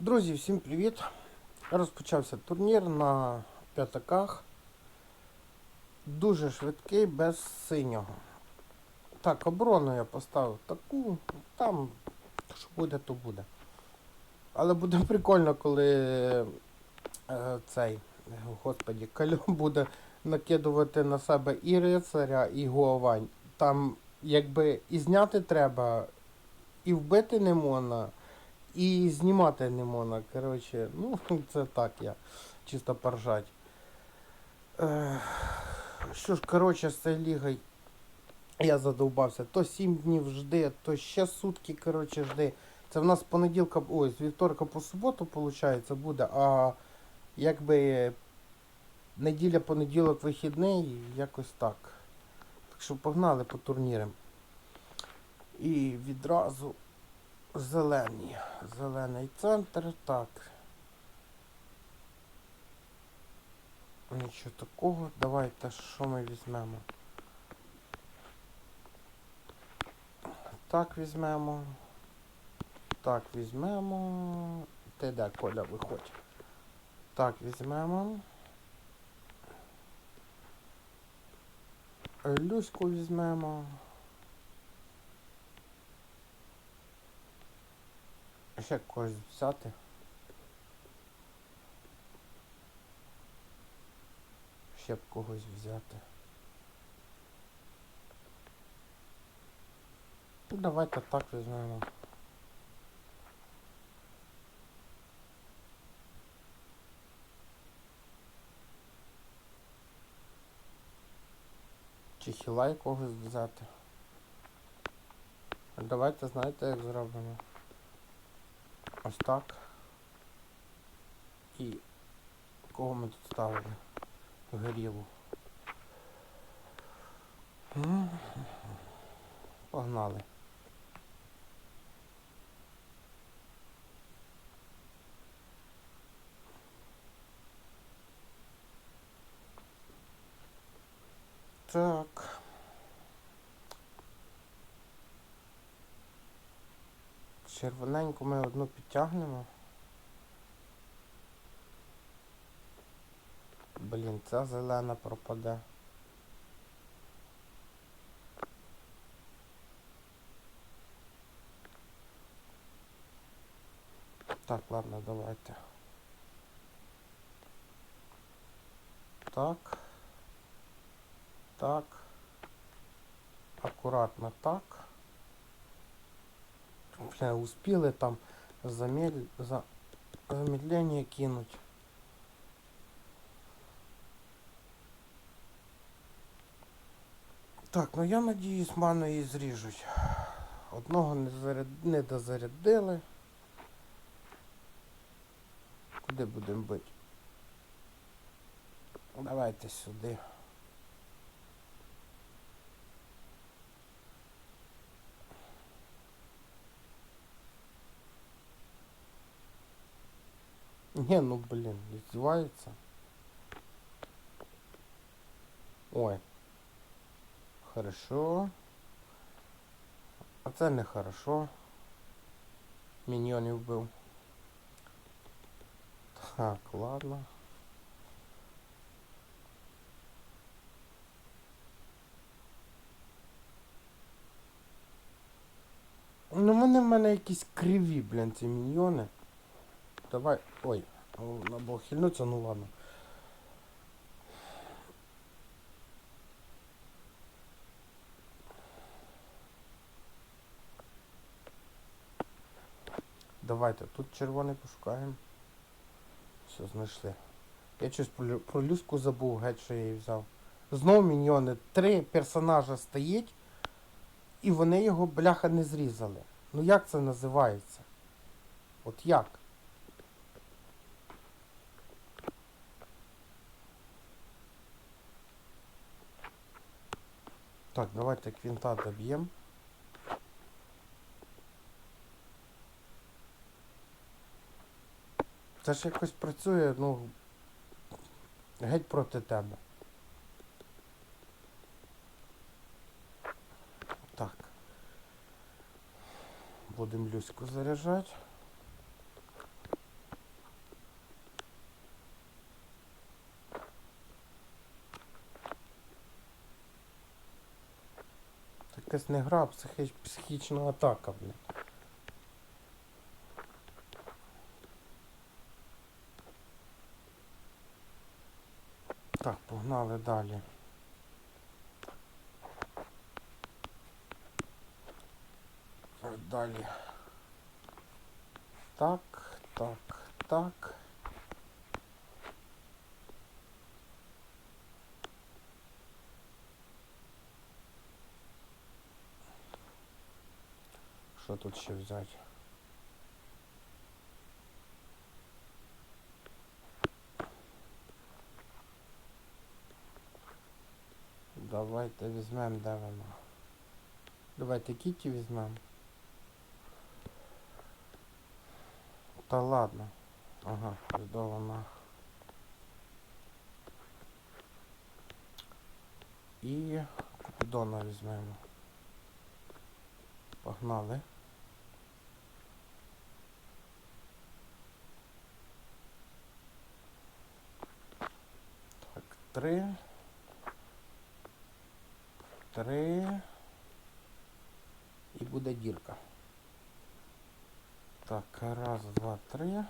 Друзі, всім привіт! Розпочався турнір на п'ятаках. Дуже швидкий, без синього. Так, оборону я поставив таку, там що буде, то буде. Але буде прикольно, коли е, цей, господі, Кальо буде накидувати на себе і рицаря, і Гуавань. Там якби і зняти треба, і вбити не можна. І знімати не можна. Коротше, ну, це так я. Чисто поржать. Що ж, коротше, з цією лігою я задовбався. То 7 днів жди, то ще сутки, коротше, жди. Це в нас понеділка, ой, з вівторка по суботу, виходить, буде, а якби неділя, понеділок, вихідний, якось так. Так що погнали по турнірам. І відразу Зелені. Зелений центр. Так. Нічого такого. Давайте що ми візьмемо? Так візьмемо. Так візьмемо. Ти де, Коля, виходь. Так, візьмемо. Люську візьмемо. Ще когось взяти. Ще б когось взяти. Ну, давайте так візьмемо. Чи хілай когось взяти. Давайте знаєте як зробимо. Ось так. І кого ми тут ставили? Горілу. Погнали. Так. Червоненьку ми одну підтягнемо. Блін, ця зелена пропаде. Так, ладно, давайте. Так. Так. Аккуратно так. Бля, успели там замедл... за... замедление кинуть. Так, ну я надіюсь, ману її зріжуть. Одного не, заряд... не дозарядили. Куди будемо бити? Давайте сюди. Не, ну блин, издевается. Ой. Хорошо. А це не хорошо. Міньйонів вбив. Так, ладно. Ну вони в мене якісь криві, блін, ці міньйони. Давай. Ой, надо было хильнуться, ну ладно. Давайте тут червоний пошукаємо. Все, знайшли. Я щось про, про люску забув, геть, що я її взяв. Знов міньйони. Три персонажа стоїть, і вони його бляха не зрізали. Ну як це називається? От як? Так, давайте квинта доб'ємо. Це ж якось працює, ну, геть проти тебе. Так. Будемо люську заряджати. Якась не гра, а психі... психічна атака, блін. Так, погнали далі. Далі. Так, так, так. Що тут ще взяти? Давайте візьмемо, де вона. Давайте Кіті візьмемо. Та ладно. Ага, до вона. І Купідона візьмемо. Погнали. Так, три. Три. І буде дірка. Так, раз, два, три.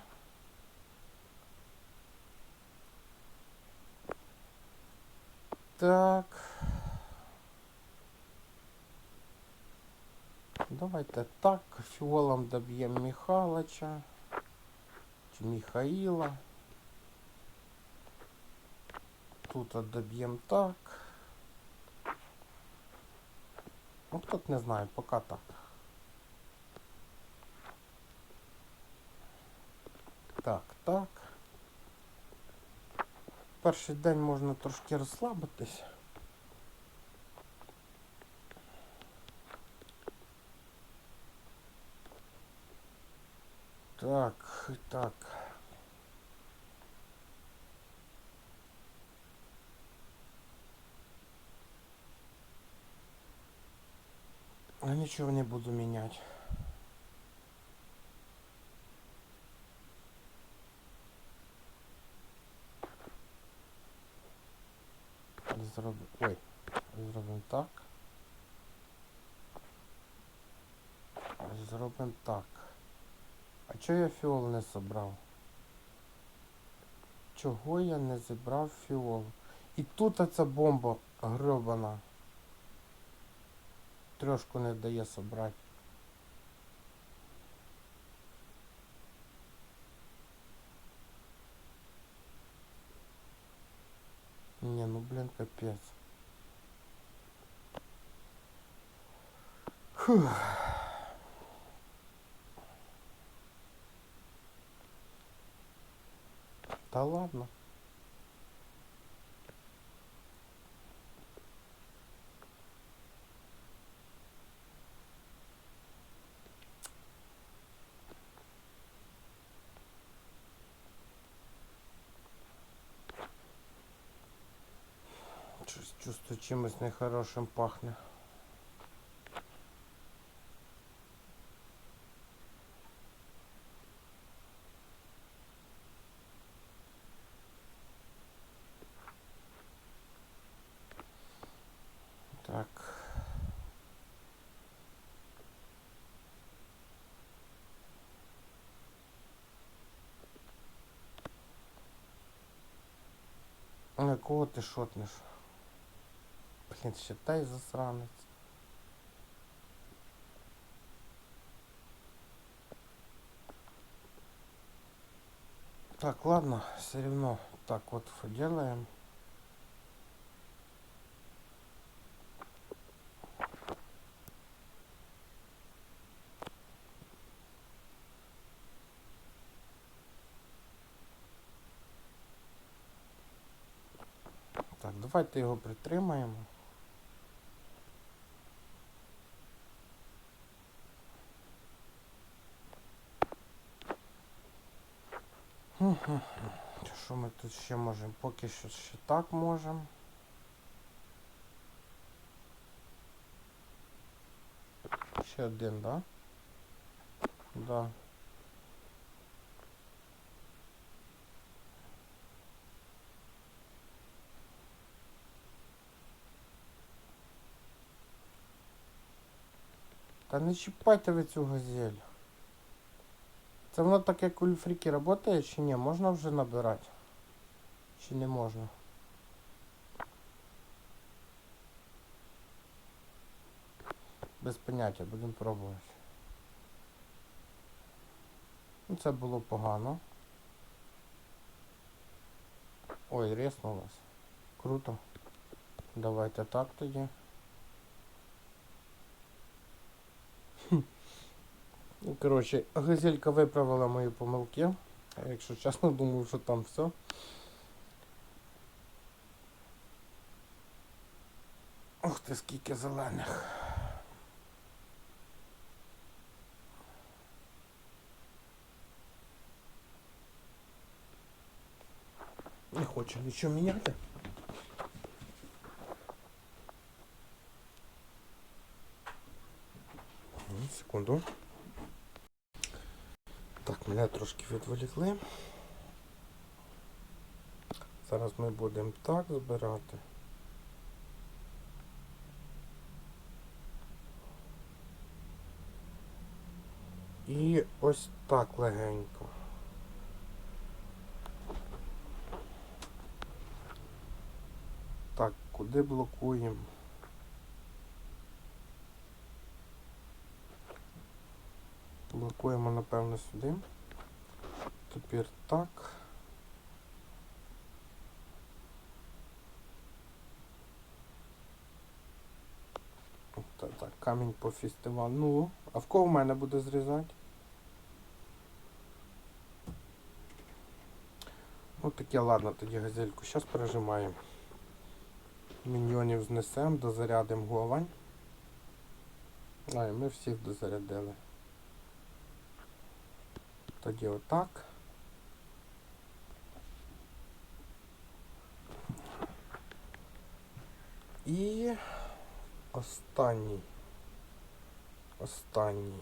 Так. Давайте так. Фіолом доб'ємо Михалича. Чи Михаїла. Тут доб'ємо так. Ну тут не знаю, поки так. Так, так. Перший день можна трошки розслабитись. Так, так. Я ничего не буду менять. Зробимо. Ой, зробимо так. Зробимо так. А чого я фіол не собрав? Чого я не зібрав фіол? І тут оця бомба гребана. Трошку не дає собрати. Не, ну блин, капец. Фух. Да ладно. Чувствую, чимось нехорошим пахне. Так. На кого ти шотнеш? Блін, считай засранець. Так, ладно, все равно так вот делаем. Так, давайте його притримаємо. Що ми тут ще можемо? Поки що ще так можемо. Ще один, да? Да. Та не чіпайте ви цю газель. Це воно так як Ульфріки працює чи ні? Можна вже набирати? Чи не можна? Без поняття, будемо пробувати. Ну, це було погано. Ой, реснулось. Круто. Давайте так тоді. Ну, Коротше, газелька виправила мої помилки. Якщо чесно, думав, що там все. Ух ти, скільки зелених. Не хочу нічого міняти. Секунду. Мене трошки відволікли. Зараз ми будемо так збирати. І ось так легенько. Так, куди блокуємо? Блокуємо, напевно, сюди. Тепер так. Та, так, камінь по фестивалю. Ну, а в кого в мене буде зрізати? Ну таке, ладно, тоді газельку. Зараз пережимаємо. Міньйонів знесемо, дозарядимо головань. А, і ми всіх дозарядили. Тоді отак. І останній. Останній.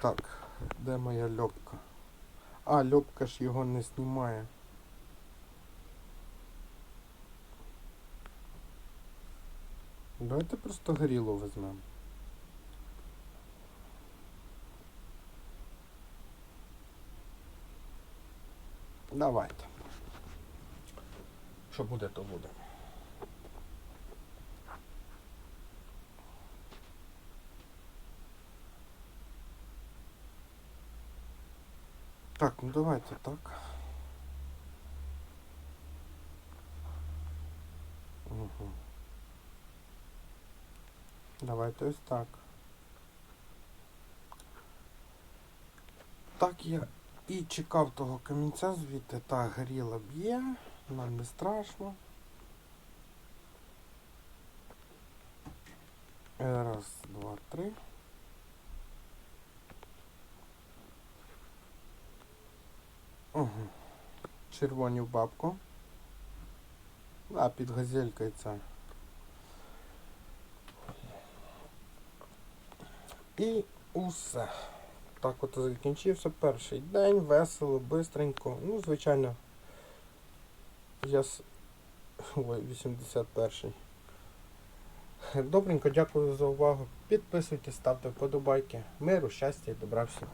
Так, де моя льопка? А, льопка ж його не знімає. Давайте просто горіло візьмемо. Давайте. Що буде, то буде. Так, ну давайте так. Угу. Давайте ось так. Так я і чекав того камінця звідти. Так, горіла б'є, нам не страшно. Раз, два, три. Угу. Червоні в бабку. А, під газелькою це. І усе. Так от і закінчився перший день, весело, бистренько. Ну, звичайно, я с... Ой, 81-й. Добренько, дякую за увагу. Підписуйтесь, ставте вподобайки. Миру, щастя і добра всім.